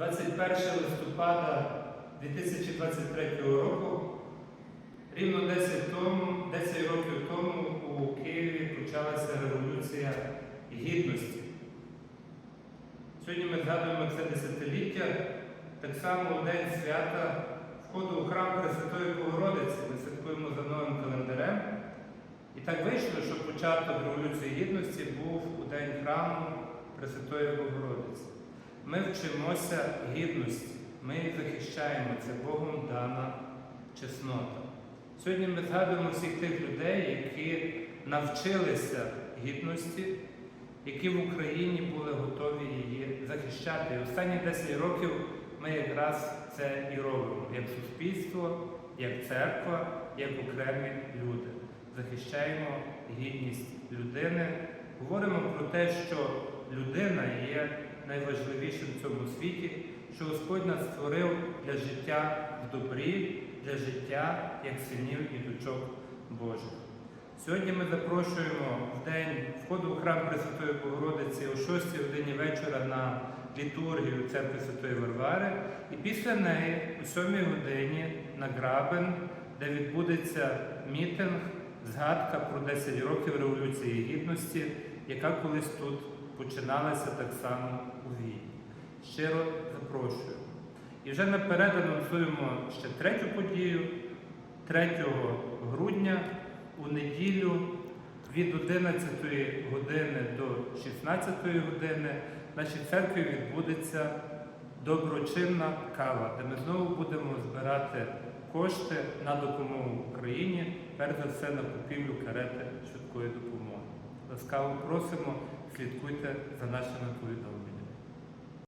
21 листопада 2023 року, рівно 10, тому, 10 років тому у Києві почалася Революція Гідності. Сьогодні ми згадуємо це десятиліття, так само у День свята входу у храм Пресвятої Богородиці ми святкуємо за новим календарем. І так вийшло, що початок Революції Гідності був у День храму Пресвятої Богородиці. Ми вчимося гідності, ми захищаємо, це Богом дана чеснота. Сьогодні ми згадуємо всіх тих людей, які навчилися гідності, які в Україні були готові її захищати. І останні 10 років ми якраз це і робимо, як суспільство, як церква, як окремі люди. Захищаємо гідність людини, говоримо про те, що людина є найважливішим в цьому світі, що Господь нас створив для життя в добрі, для життя як синів і дочок Божих. Сьогодні ми запрошуємо в день входу в храм Пресвятої Богородиці о 6 годині вечора на літургію церкви Святої Варвари, і після неї о 7 годині на Грабен, де відбудеться мітинг, згадка про 10 років Революції Гідності, яка колись тут починалася так само у Війні. Щиро запрошую. І вже наперед анонсуємо ще третю подію 3 грудня у неділю від 11 години до 16 години в нашій церкві відбудеться доброчинна кава, де ми знову будемо збирати кошти на допомогу Україні, перш за все на купівлю карети швидкої допомоги. Ласкаво просимо, след за за нашия коридор.